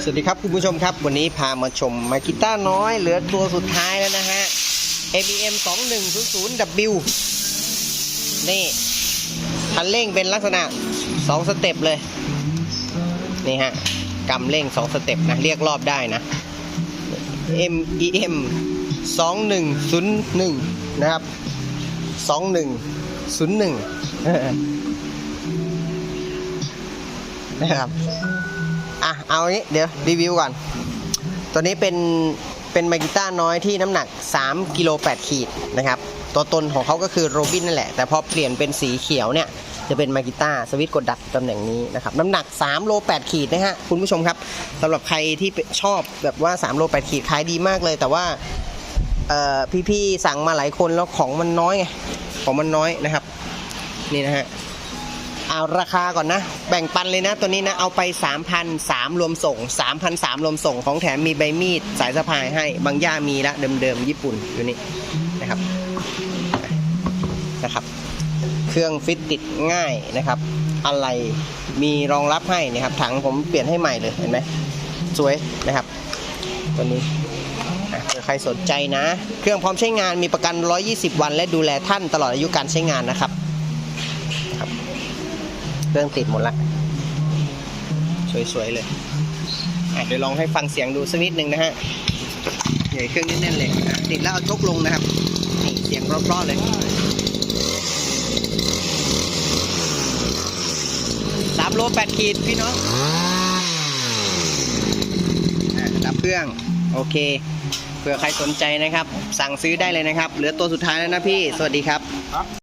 สวัสดีครับคุณผู้ชมครับ วันนี้พามาชมมากิต้าน้อยเหลือตัวสุดท้ายแล้วนะฮะ ABM 2100W นี่คันเร่งเป็นลักษณะ 2 สเต็ปเลย นี่ฮะกำเร่ง 2 สเต็ปนะ เรียกรอบได้นะ MEM 2101 นะครับ 2101 นะครับ อะเอางี้เดี๋ยวรีวิวก่อน ตัวนี้เป็นเป็นมากิต้าน้อยที่น้ำหนัก 3กิโล8ขีดนะครับ ตัวตนของเขาก็คือโรบินนั่นแหละ แต่พอเปลี่ยนเป็นสีเขียวเนี่ย จะเป็นมากิต้าสวิตช์กดดักตำแหน่งนี้นะครับ น้ำหนัก 3 โล 8 ขีดนะฮะคุณผู้ชมครับสำหรับใครที่ชอบแบบว่า 3 โล 8 ขีดขายดีมากเลย แต่ว่าพี่ๆสั่งมาหลายคนแล้วของมันน้อยไง ของมันน้อยนะครับ นี่นะฮะ เอาราคาก่อนนะ แบ่งปันเลยนะ ตัวนี้นะ เอาไป 3,003รวมส่ง3,003รวมส่ง ของแถมมีใบมีด สายสะพายให้ บางย่ามีละเดิมๆ ญี่ปุ่นอยู่นี่นะครับนะครับ เครื่องฟิตติดง่ายนะครับ อะไรมีรองรับให้นะครับ ถังผมเปลี่ยนให้ใหม่เลยเห็นไหมสวยนะครับ ตัวนี้ใครสนใจนะ เครื่องพร้อมใช้งานมีประกัน 120 วัน และดูแลท่านตลอดอายุการใช้งานนะครับ เครื่องติดหมดละสวยๆเลยอะเดี๋ยวลองให้ฟังเสียงดูสักนิดนึงนะฮะใหญ่เครื่องแน่นๆเลยติดแล้วเอาชกลงนะครับนี่เสียงราะๆเลยสามโลแปดขีดพี่น้องดับเครื่องโอเคเผื่อใครสนใจนะครับ สั่งซื้อได้เลยนะครับ เหลือตัวสุดท้ายแล้วนะพี่ สวัสดีครับ